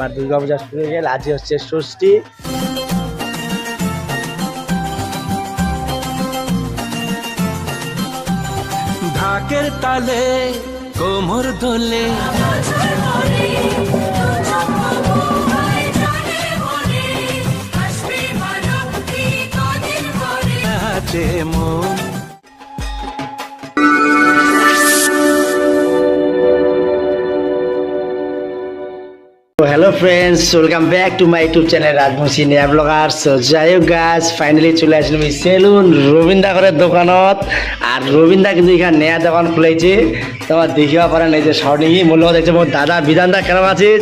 আমার দুর্গা পূজা শুরু হয়ে গেল আজ হচ্ছে ষষ্ঠী। ঢাকের তালে কোমর দোলে মন hello friends welcome back to my YouTube channel Rajbanshi নেয়া ব্লগার সো যাই হোক গাছ ফাইনালি চলে আসলাম এই সেলুন রবীন্দ্রা ঘরের দোকানত। আর রবীন্দ্রা কিন্তু এখানে নেয়া দোকান খুলেছে। তোমার দেখিবা পারেন এই যে স্বর্ণিকি মূল্য দেখছে মোর দাদা বিধানদা কেমন আছিস?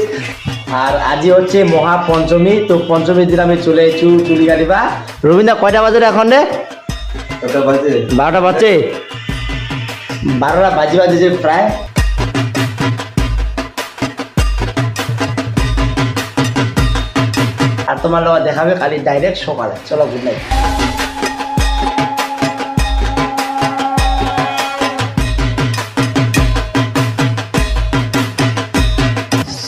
আর আজই হচ্ছে মহাপঞ্চমী তো পঞ্চমীর দিন আমি চলে এসেছি চুরি কাটিবা। রবীন্দ্রা কয়টা বাজে রে এখন রে? বারোটা বাজছে বারোটা বাজি। বাজেছে প্রায়। তোমার লোক দেখাবে কালি ডাইরেক্ট সকালে। চলো good night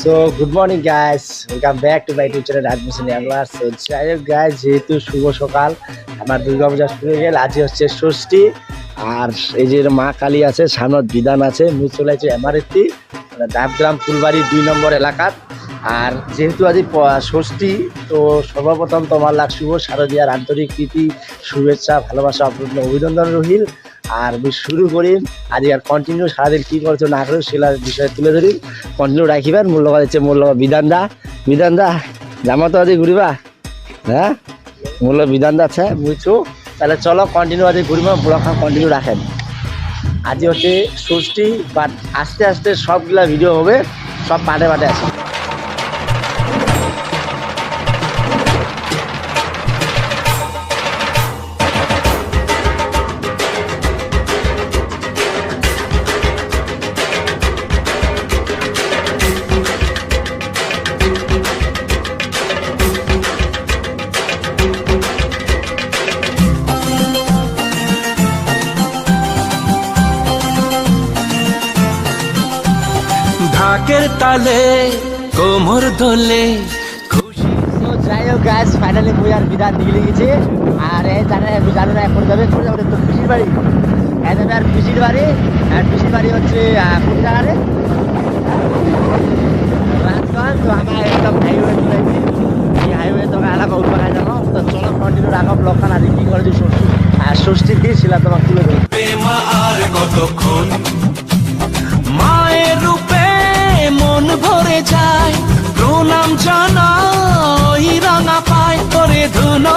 so good morning guys welcome back to my YouTube channel Rajmohan ইয়াংলার so guys যেহেতু শুভ সকাল, আমার দুর্গা পূজা শুরু হয়ে গেল। আজ হচ্ছে ষষ্ঠী। আর এই যে মা কালী আছে, সামনে বিধান আছে মুই চলে যাচ্ছি এমআরএসটি ডাবগ্রাম ফুলবাড়ি দুই নম্বর এলাকার। আর যেহেতু আজ ষষ্ঠী, তো সর্বপ্রথম তোমার লাগ শুভ, শারদীয়ার আন্তরিক প্রীতি, শুভেচ্ছা, ভালোবাসা, অপূর্ণ অভিনন্দন রহিল। আর শুরু করি, আজ আর কন্টিনিউ সারাদিন কী করছ না করো সেলার বিষয়ে তুলে ধরি। কন্টিনিউ রাখিবার মূল্য হচ্ছে মূল্য বিধান দা বিধান দা জামা তো আজ ঘুরিবা? হ্যাঁ? মূল্য বিধান দা আছে, বুঝছ? তাহলে চলো কন্টিনিউ আজ ঘুরিবা ব্লগ কন্টিনিউ রাখেন। আজ হচ্ছে ষষ্ঠী বাট আস্তে আস্তে সবগুলা ভিডিও হবে, সব পাটে পাটে আছে। ঢাকের তালে কোমর দোলে খুশি। তো যাই হোক গাছ ফাইনালি মুই আর বিধান নিয়ে গেছি আর এই জানে জানো না এখন যাবে কোন যাবে তো পিসির বাড়ি। এই যাবে আর পিসির বাড়ি আর পিসির বাড়ি হচ্ছে কোন জায়গারে রাজগঞ্জ তো আমার একদম হাইওয়ে চলেছি এই হাইওয়ে এলাকা যাব তো চলো কন্টিনিউ রাখো আজ কি করে ষষ্ঠী আর ষষ্ঠীর দিয়েছিলাম তোমার তুলে দেবো আর কতক্ষণ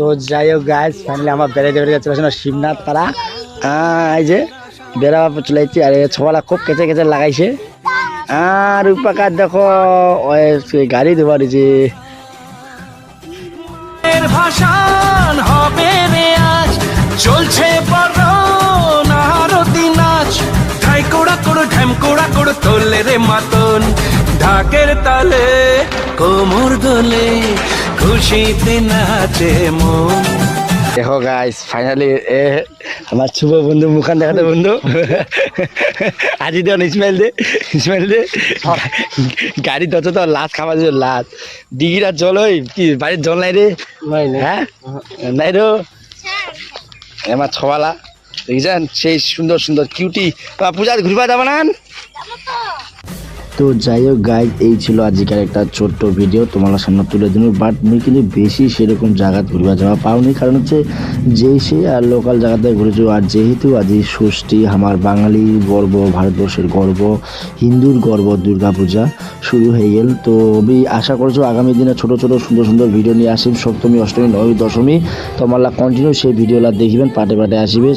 সো যাই হোক গাছ ফাইনালি আমার বেড়াইতে বেড়ে চলে আসলো শিবনাথ আহ, এই যে বেড়া চলে আর ছবালা খুব কেঁচে কেঁচে লাগাইছে। আর উপাকার দেখো ওই গাড়ি দেবার যে ভাষান হবে রে আজ চলছে নাচ। ঠাই কোড়া কোড়ো ঢ্যাম কোড়া কোড়ো তোলে রে মাতন ঢাকের তালে কোমর দোলে খুশিতে নাচে মন। দেখো গাইস ফাইনালি এ আমার শুভ বন্ধু মুখান দেখাতে বন্ধু। আজি দেন ইসমাইল দে ইসমাইল দে। গাড়ি দত তো লাশ খাওয়া দিল লাশ। ডিগিরা জল ওই কি বাড়ির জল নাই রে? হ্যাঁ? নাই রো আমার ছওয়ালা দেখছেন? সেই সুন্দর সুন্দর কিউটি পূজা ঘুরবা যাব না? তো যাই হোক গাইজ এই ছিল আজকের একটা ছোট্ট ভিডিও তোমার সামনে তুলে দিল বাট মুই কিন্তু বেশি সেরকম জায়গা ঘুরবা যাওয়া পাওনি। কারণ হচ্ছে যেই সে আর লোকাল জায়গাতে ঘুরেছো, আর যেহেতু আজ এই ষষ্ঠী, আমার বাঙালি গর্ব, ভারতবর্ষের গর্ব, হিন্দুর গর্ব দুর্গা পূজা শুরু হয়ে গেল। তো আমি আশা করছ আগামী দিনে ছোট ছোট সুন্দর সুন্দর ভিডিও নিয়ে আসিম। সপ্তমী, অষ্টমী, নবমী, দশমী। তোমার কন্টিনিউ সেই ভিডিওলা দেখিবেন, পাটে পাটে আসিবে।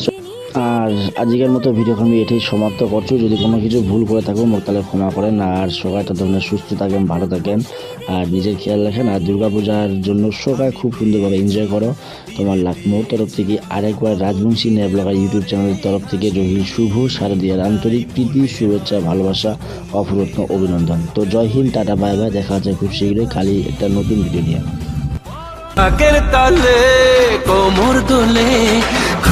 আর আজকের মতো ভিডিও আমি এটাই সমাপ্ত করছি। যদি কোনো কিছু ভুল করে থাকো মোক তাহলে ক্ষমা করেন আর সবাইটা ধরনের সুস্থ থাকেন, ভালো থাকেন আর নিজের খেয়াল রাখেন। আর দুর্গাপূজার জন্য সবাই খুব সুন্দরভাবে এনজয় করো। তোমার লাখ মোর তরফ থেকে আরেকবার রাজবংশী ন্যাব ব্লগার ইউটিউব চ্যানেলের তরফ থেকে রহিল শুভ, শারদীয়ার আন্তরিক প্রীতি, শুভেচ্ছা, ভালোবাসা অপরত্ন অভিনন্দন। তো Jai Hind, tata, bye bye. দেখা হচ্ছে খুব শীঘ্রই। কালি একটা নতুন ভিডিও নিয়ে। তালে, কোমর দোলে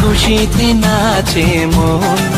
খুশিতে নাচে মন।